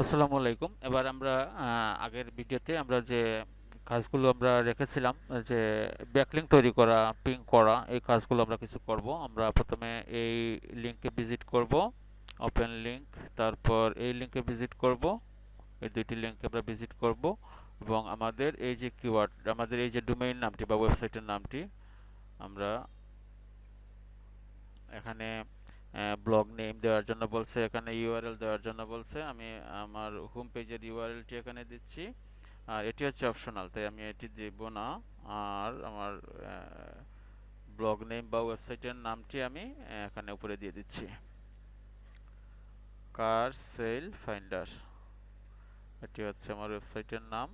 আসসালামু আলাইকুম। এবার আমরা আগের ভিডিওতে আমরা যে কাজগুলো আমরা রেখেছিলাম, যে ব্যাকলিঙ্ক তৈরি করা পিং করা, এই কাজগুলো আমরা কিছু করব। আমরা প্রথমে এই লিঙ্কে ভিজিট করব ওপেন লিঙ্ক তারপর এই লিঙ্কে ভিজিট করব, এই দুইটি লিঙ্কে আমরা ভিজিট করব, এবং আমাদের এই যে কিওয়ার্ড আমাদের এই যে ডোমেইন নামটি বা ওয়েবসাইটের নামটি, আমরা এখানে ব্লগ নেম দেওয়ার জন্য বলছে, এখানে ইউআরএল দেওয়ার জন্য বলছে। আমি আমার হোম পেজের ইউআরএলটি এখানে দিচ্ছি। আর এটি হচ্ছে অপশনাল তাই আমি এটি দেব না। আর আমার ব্লগ নেম বা ওয়েবসাইটের নামটি আমি এখানে উপরে দিয়ে দিচ্ছি। কার সেল ফাইন্ডার এটি হচ্ছে আমার ওয়েবসাইটের নাম।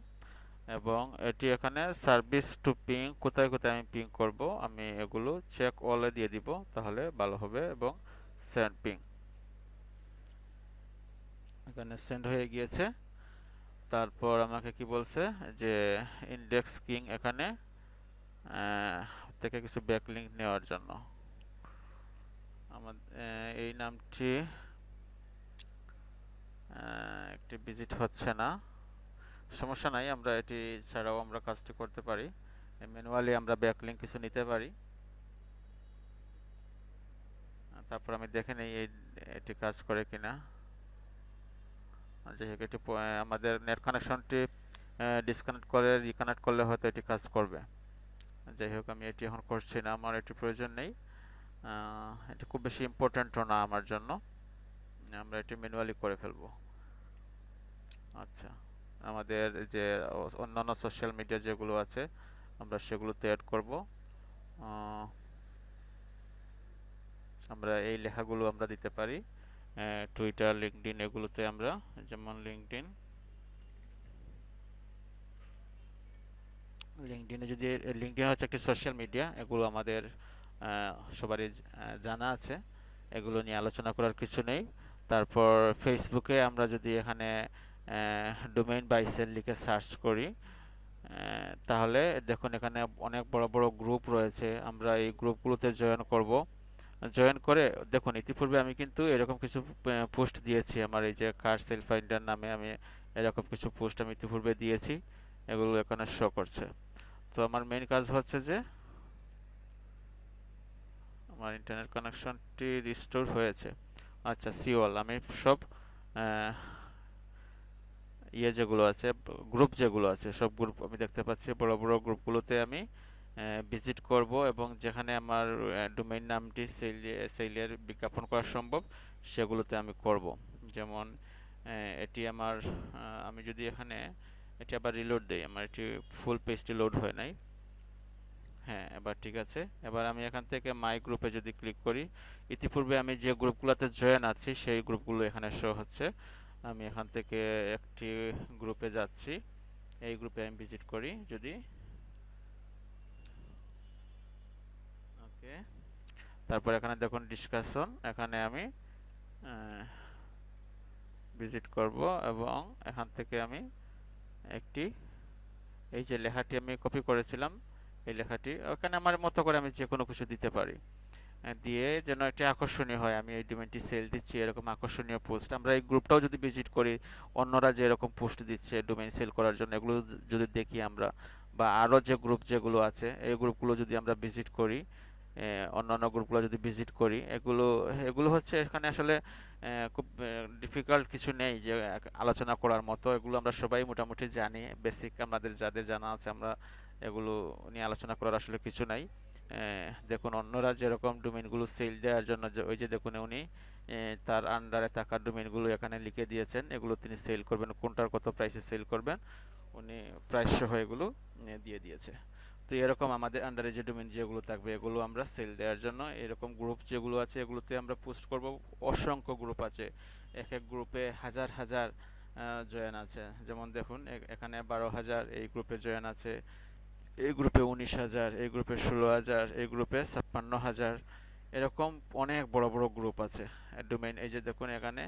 এবং এটি এখানে সার্ভিস টু পিং কোথায় কোথায় আমি পিং করব, আমি এগুলো চেক অলে দিয়ে দিব, তাহলে ভালো হবে। এবং সেন্ড পিং। এখানে সেন্ড হয়ে গিয়েছে। তারপর আমাকে কি বলছে যে ইন্ডেক্স কিং এখানে থেকে কিছু ব্যাকলিঙ্ক নেওয়ার জন্য। আমার এই নামটি একটি ভিজিট হচ্ছে না। সমস্যা নাই, আমরা এটি ছাড়াও আমরা কাজটি করতে পারি। ম্যানুয়ালি আমরা ব্যাকলিঙ্ক কিছু নিতে পারি। তারপর আমি দেখে নেই এই এটি কাজ করে কিনা। যাই হোক, এটি আমাদের নেট কানেকশনটি ডিসকানেক্ট করে রিকানেক্ট করলে হয়তো এটি কাজ করবে। যাই হোক, আমি এটি এখন করছি না, আমার এটি প্রয়োজন নেই। এটি খুব বেশি ইম্পর্ট্যান্টও না আমার জন্য। আমরা এটি ম্যানুয়ালি করে ফেলব। আচ্ছা আমাদের যে অন্যান্য সোশ্যাল মিডিয়া যেগুলো আছে, আমরা সেগুলোতে অ্যাড করব। আমরা এই লেখাগুলো আমরা দিতে পারি টুইটার লিঙ্কডইন এগুলোতে আমরা, যেমন লিঙ্কডইন লিঙ্কডইনে যদি লিঙ্কডইন হচ্ছে একটি সোশ্যাল মিডিয়া এগুলো আমাদের সবারই জানা আছে। এগুলো নিয়ে আলোচনা করার কিছু নেই। তারপর ফেসবুকে আমরা যদি এখানে ডোমেইন বাইসেল লিখে সার্চ করি তাহলে দেখুন এখানে অনেক বড় বড় গ্রুপ রয়েছে। আমরা এই গ্রুপগুলোতে জয়েন করব। জয়েন করে, দেখুন, ইতিপূর্বে আমি কিন্তু এরকম কিছু পোস্ট দিয়েছি। আমার এই যে কার সেল ফাইন্ডার নামে আমি এরকম কিছু পোস্ট আমি ইতিপূর্বে দিয়েছি। এগুলো এখানে শো করছে। তো আমার মেইন কাজ হচ্ছে যে, আমার ইন্টারনেট কানেকশনটি রিস্টোর হয়েছে। আচ্ছা সিওল আমি সব ইয়ে যেগুলো আছে গ্রুপ যেগুলো আছে, সব গ্রুপ আমি দেখতে পাচ্ছি। বড় বড় গ্রুপগুলোতে আমি ভিজিট করব এবং যেখানে আমার ডোমেইন নামটি সেল, সেলের বিজ্ঞাপন করা সম্ভব, সেগুলোতে আমি করব। যেমন এটি আমার আমি যদি এখানে, এটি আবার রিলোড দেই, আমার এটি ফুল পেজটি লোড হয় নাই। হ্যাঁ এবার ঠিক আছে। এবার আমি এখান থেকে মাই গ্রুপে যদি ক্লিক করি, ইতিপূর্বে আমি যে গ্রুপগুলোতে জয়েন আছি, সেই গ্রুপগুলো এখানে শো হচ্ছে। আমি এখান থেকে একটি গ্রুপে যাচ্ছি। এই গ্রুপে আমি ভিজিট করি, যদি ওকে। তারপর এখানে দেখুন ডিসকাশন এখানে আমি ভিজিট করব এবং এখান থেকে আমি একটি, এই যে লেখাটি আমি কপি করেছিলাম, এই লেখাটি ওখানে আমার মতো করে আমি যে কোনো কিছু দিতে পারি। দিয়ে যেন একটি আকর্ষণীয় হয়, আমি এই ডোমেনটি সেল দিচ্ছি, এরকম আকর্ষণীয় পোস্ট আমরা এই গ্রুপটাও যদি ভিজিট করি, অন্যরা যে এরকম পোস্ট দিচ্ছে ডোমেন সেল করার জন্য, এগুলো যদি দেখি আমরা, বা আরও যে গ্রুপ যেগুলো আছে, এই গ্রুপগুলো যদি আমরা ভিজিট করি অন্যান্য গ্রুপগুলো যদি ভিজিট করি, এগুলো এগুলো হচ্ছে এখানে আসলে খুব ডিফিকাল্ট কিছু নেই যে আলোচনা করার মতো। এগুলো আমরা সবাই মোটামুটি জানি। বেসিক আমাদের যাদের জানা আছে আমরা এগুলো নিয়ে আলোচনা করার আসলে কিছু নাই। দেখুন, অন্যরা যেরকম ডোমেইনগুলো সেল দেওয়ার জন্য ওই যে দেখুন উনি তার আন্ডারে থাকা ডোমেইনগুলো এখানে লিখে দিয়েছেন। এগুলো তিনি সেল করবেন। কোনটার কত প্রাইসে সেল করবেন, উনি প্রাইস সহ এগুলো দিয়ে দিয়েছে। তো এরকম আমাদের আন্ডারে যে ডোমেন যেগুলো থাকবে, এগুলো আমরা সেল দেওয়ার জন্য, এরকম গ্রুপ যেগুলো আছে, এগুলোতে আমরা পোস্ট করব। অসংখ্য গ্রুপ আছে। এক এক গ্রুপে হাজার হাজার জয়েন আছে। যেমন দেখুন এখানে বারো হাজার, এই গ্রুপে জয়েন আছে। এই গ্রুপে উনিশ হাজার, এই গ্রুপে ষোলো হাজার, এই গ্রুপে ছাপ্পান্ন হাজার। এরকম অনেক বড় বড় গ্রুপ আছে। ডোমেইন এই যে দেখুন এখানে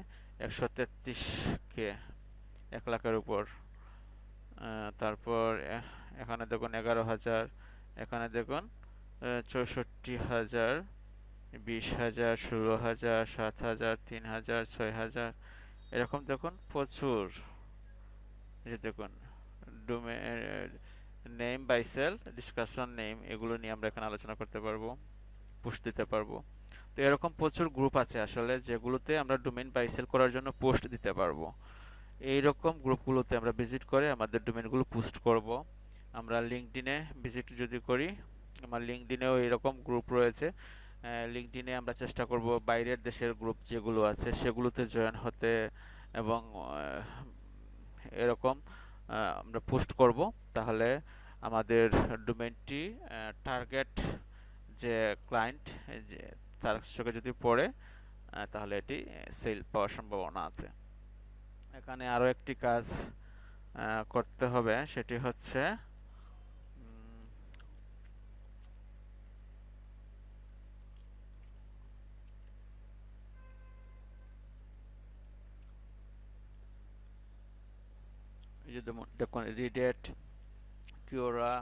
একশো তেত্রিশ কে, এক লাখের উপর। তারপর এখানে দেখুন এগারো হাজার, এখানে দেখুন চৌষট্টি হাজার, বিশ হাজার, ষোলো হাজার, সাত হাজার, তিন হাজার, ছয় হাজার, এরকম দেখুন প্রচুর। যে দেখুন ডোমে name buy sell discussion name এগুলো নিয়ে আমরা এখানে আলোচনা করতে পারব পোস্ট দিতে পারব। তো এরকম প্রচুর গ্রুপ আছে আসলে, যেগুলোতে আমরা ডোমেইন বাই সেল করার জন্য পোস্ট দিতে পারব। এইরকম গ্রুপগুলোতে আমরা ভিজিট করে আমাদের ডোমেইনগুলো পোস্ট করব। আমরা লিঙ্কডিনে ভিজিট যদি করি, আমার লিঙ্কডিনেও এরকম গ্রুপ রয়েছে। লিঙ্কডিনে আমরা চেষ্টা করব বাইরের দেশের গ্রুপ যেগুলো আছে সেগুলোতে জয়েন হতে এবং এরকম আমরা পোস্ট করব। তাহলে আমাদের ডোমেইনটি টার্গেট যে ক্লায়েন্ট যে তার চোখে যদি পড়ে তাহলে এটি সেল পাওয়ার সম্ভাবনা আছে। এখানে আরও একটি কাজ করতে হবে, সেটি হচ্ছে রিডেট কিওরা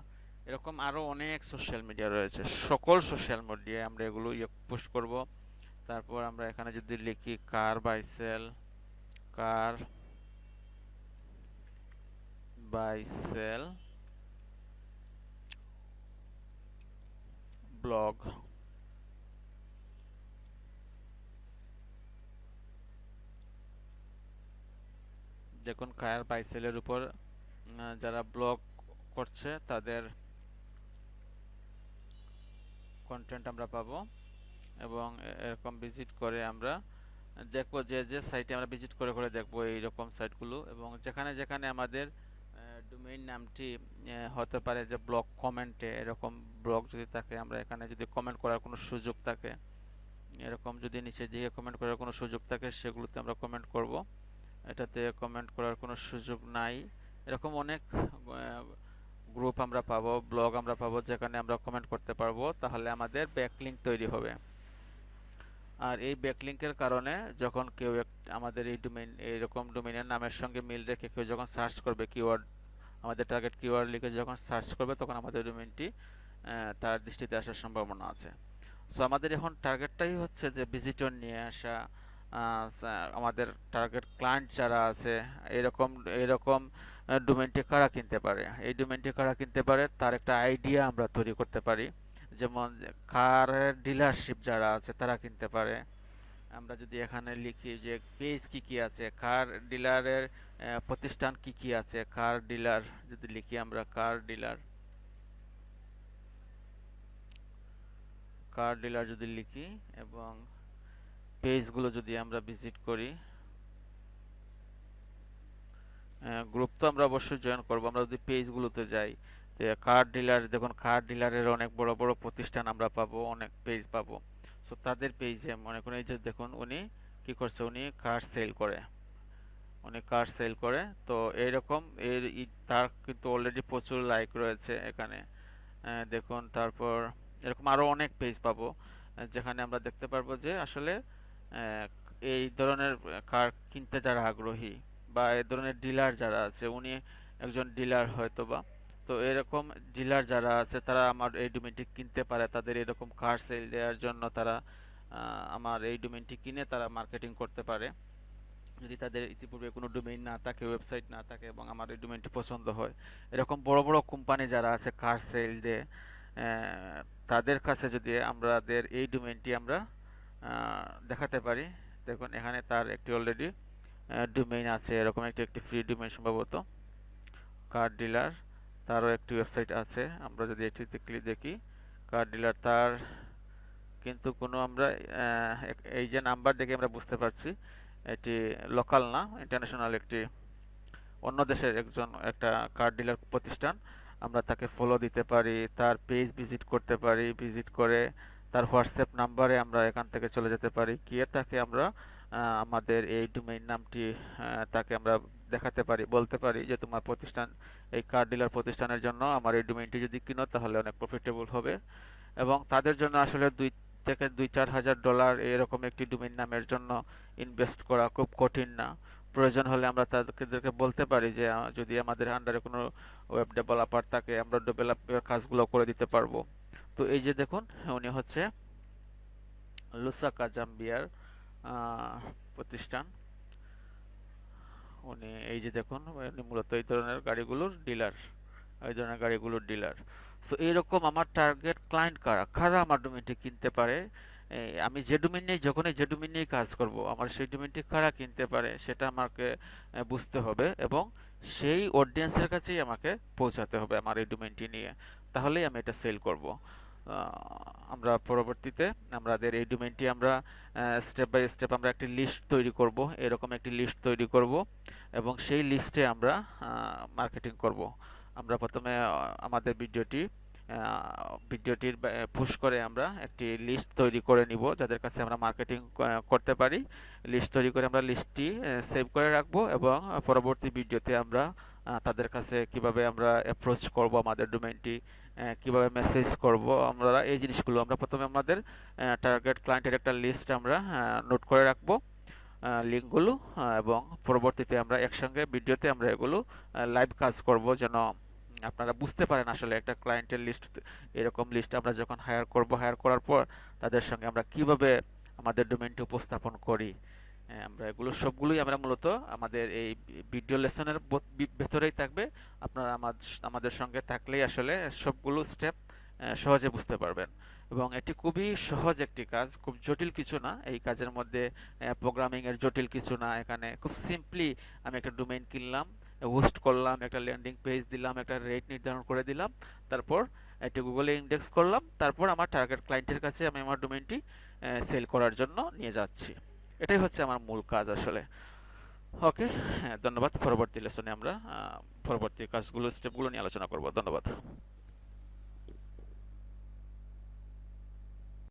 এরকম আরও অনেক সোশ্যাল মিডিয়া রয়েছে। সকল সোশ্যাল মিডিয়ায় আমরা এগুলো ইয়ে পোস্ট করব। তারপর আমরা এখানে যদি লিখি কার বাইসেল কার বাইসেল ব্লগ দেখুন কায়ার বাইসেলের উপর যারা ব্লগ করছে, তাদের কন্টেন্ট আমরা পাবো এবং এরকম ভিজিট করে আমরা দেখব যে যে সাইটে আমরা ভিজিট করে করে দেখব এইরকম সাইটগুলো এবং যেখানে যেখানে আমাদের ডোমেইন নামটি হতে পারে যে ব্লগ কমেন্টে এরকম ব্লগ যদি থাকে, আমরা এখানে যদি কমেন্ট করার কোনো সুযোগ থাকে, এরকম যদি নিচে দিকে কমেন্ট করার কোনো সুযোগ থাকে, সেগুলোতে আমরা কমেন্ট করব। এটাতে কমেন্ট করার কোনো সুযোগ নাই। এরকম অনেক গ্রুপ আমরা পাবো ব্লগ আমরা পাবো, যেখানে আমরা কমেন্ট করতে পারব, তাহলে আমাদের ব্যাকলিঙ্ক তৈরি হবে। আর এই ব্যাকলিঙ্কের কারণে যখন কেউ আমাদের এই ডোমেইন এইরকম ডোমেইনের নামের সঙ্গে মিল রেখে কেউ যখন সার্চ করবে কিওয়ার্ড আমাদের টার্গেট কিওয়ার্ড লিখে যখন সার্চ করবে, তখন আমাদের ডোমেইনটি তার দৃষ্টিতে আসার সম্ভাবনা আছে। সো আমাদের এখন টার্গেটটাই হচ্ছে যে ভিজিটর নিয়ে আসা আমাদের টার্গেট ক্লায়েন্ট যারা আছে, এরকম এরকম ডোমেনটি কারা কিনতে পারে? এই ডোমেনটি কারা কিনতে পারে? তার একটা আইডিয়া আমরা তৈরি করতে পারি। যেমন কার ডিলারশিপ যারা আছে, তারা কিনতে পারে। আমরা যদি এখানে লিখি যে পেজ কি কি আছে? কার ডিলারের প্রতিষ্ঠান কি কি আছে? কার ডিলার যদি লিখি আমরা কার ডিলার কার ডিলার যদি লিখি এবং পেজগুলো যদি আমরা ভিজিট করি গ্রুপ তো আমরা অবশ্যই জয়েন করব। আমরা যদি পেজগুলোতে যাই কার ডিলার দেখুন কার ডিলারের অনেক বড় বড় প্রতিষ্ঠান আমরা পাবো, অনেক পেজ পাবো। সো তাদের পেজে মনে করেন এই যে দেখুন, উনি কি করছে, উনি কার সেল করে। উনি কার সেল করে। তো এইরকম এর তার কিন্তু অলরেডি প্রচুর লাইক রয়েছে এখানে। দেখুন, তারপর এরকম আরও অনেক পেজ পাবো যেখানে আমরা দেখতে পারব যে আসলে এই ধরনের কার কিনতে যারা আগ্রহী বা এই ধরনের ডিলার যারা আছে, উনি একজন ডিলার হয়তো বা তো এরকম ডিলার যারা আছে, তারা আমার এই ডোমেনটি কিনতে পারে। তাদের এরকম কার সেল দেওয়ার জন্য তারা আমার এই ডোমেনটি কিনে তারা মার্কেটিং করতে পারে। যদি তাদের ইতিপূর্বে কোনো ডোমেইন না থাকে ওয়েবসাইট না থাকে এবং আমার এই ডোমেইনটি পছন্দ হয়। এরকম বড় বড় কোম্পানি যারা আছে কার সেল দিয়ে তাদের কাছে যদি আমাদের এই ডোমেইনটি আমরা দেখাতে পারি। দেখুন, এখানে তার একটি অলরেডি ডোমেইন আছে। এরকম একটি একটি ফ্রি ডোমেইন সম্ভবত। কার ডিলার তারও একটি ওয়েবসাইট আছে। আমরা যদি এটিতে ক্লিক দেখি কার ডিলার তার কিন্তু কোনো আমরা এই যে নাম্বার দেখে আমরা বুঝতে পারছি, এটি লোকাল না ইন্টারন্যাশনাল একটি, অন্য দেশের একজন একটা কার ডিলার প্রতিষ্ঠান। আমরা তাকে ফলো দিতে পারি, তার পেজ ভিজিট করতে পারি ভিজিট করে তার হোয়াটসঅ্যাপ নাম্বারে আমরা এখান থেকে চলে যেতে পারি। গিয়ে তাকে আমরা আমাদের এই ডোমেইন নামটি তাকে আমরা দেখাতে পারি, বলতে পারি যে তোমার প্রতিষ্ঠান, এই কার ডিলার প্রতিষ্ঠানের জন্য আমার এই ডোমেইনটি যদি কিনো তাহলে অনেক প্রফিটেবল হবে। এবং তাদের জন্য আসলে দুই থেকে দুই চার হাজার ডলার এরকম একটি ডোমেইন নামের জন্য ইনভেস্ট করা খুব কঠিন না। প্রয়োজন হলে আমরা তাদেরকে বলতে পারি যে যদি আমাদের আন্ডারে কোনো ওয়েব ডেভেলপার থাকে, আমরা ডেভেলপের কাজগুলো করে দিতে পারব। তো এই যে দেখুন, উনি হচ্ছে লুসাকা জাম্বিয়ার প্রতিষ্ঠান। উনি এই যে দেখুন, উনি মূলত এই ধরনের গাড়িগুলোর ডিলার, এই ধরনের গাড়িগুলোর ডিলার। সো এইরকম আমার টার্গেট ক্লায়েন্ট কারা? কারা আমার ডোমেনটি কিনতে পারে? আমি যে ডোমেন নিয়ে, যখনই যে ডোমেন নিয়ে কাজ করব, আমার সেই ডোমেনটি কারা কিনতে পারে, সেটা আমাকে বুঝতে হবে এবং সেই অডিয়েন্সের কাছেই আমাকে পৌঁছাতে হবে আমার এই ডোমেনটি নিয়ে। তাহলেই আমি এটা সেল করব। আমরা পরবর্তীতে আমাদের এই ডোমেনটি আমরা স্টেপ বাই স্টেপ আমরা একটি লিস্ট তৈরি করব, এরকম একটি লিস্ট তৈরি করব এবং সেই লিস্টে আমরা মার্কেটিং করব। আমরা প্রথমে আমাদের ভিডিওটি ভিডিওটির পুশ করে আমরা একটি লিস্ট তৈরি করে নিব, যাদের কাছে আমরা মার্কেটিং করতে পারি। লিস্ট তৈরি করে আমরা লিস্টটি সেভ করে রাখব এবং পরবর্তী ভিডিওতে আমরা তাদের কাছে কীভাবে আমরা অ্যাপ্রোচ করব, আমাদের ডোমেনটি কীভাবে মেসেজ করব, আমরা এই জিনিসগুলো, আমরা প্রথমে আমাদের টার্গেট ক্লায়েন্টের একটা লিস্ট আমরা নোট করে রাখব লিঙ্কগুলো এবং পরবর্তীতে আমরা একসঙ্গে ভিডিওতে আমরা এগুলো লাইভ কাজ করব যেন আপনারা বুঝতে পারেন আসলে একটা ক্লায়েন্টের লিস্ট এরকম লিস্ট আমরা যখন হায়ার করব হায়ার করার পর তাদের সঙ্গে আমরা কীভাবে আমাদের ডোমেনটি উপস্থাপন করি। আমরা এগুলো সবগুলোই আমরা মূলত আমাদের এই ভিডিও লেসনের ভেতরেই থাকবে। আপনারা আমাদ- আমাদের সঙ্গে থাকলেই আসলে সবগুলো স্টেপ সহজে বুঝতে পারবেন। এবং এটি খুবই সহজ একটি কাজ, খুব জটিল কিছু না। এই কাজের মধ্যে প্রোগ্রামিং এর জটিল কিছু না। এখানে খুব সিম্পলি আমি একটা ডোমেইন কিনলাম হোস্ট করলাম, একটা ল্যান্ডিং পেজ দিলাম, একটা রেট নির্ধারণ করে দিলাম। তারপর একটি গুগলে ইন্ডেক্স করলাম। তারপর আমার টার্গেট ক্লায়েন্টের কাছে আমি আমার ডোমেইনটি সেল করার জন্য নিয়ে যাচ্ছি। এটাই হচ্ছে আমার মূল কাজ আসলে। ওকে হ্যাঁ ধন্যবাদ। পরবর্তী লেসনে আমরা পরবর্তী কাজগুলো স্টেপগুলো নিয়ে আলোচনা করব। ধন্যবাদ।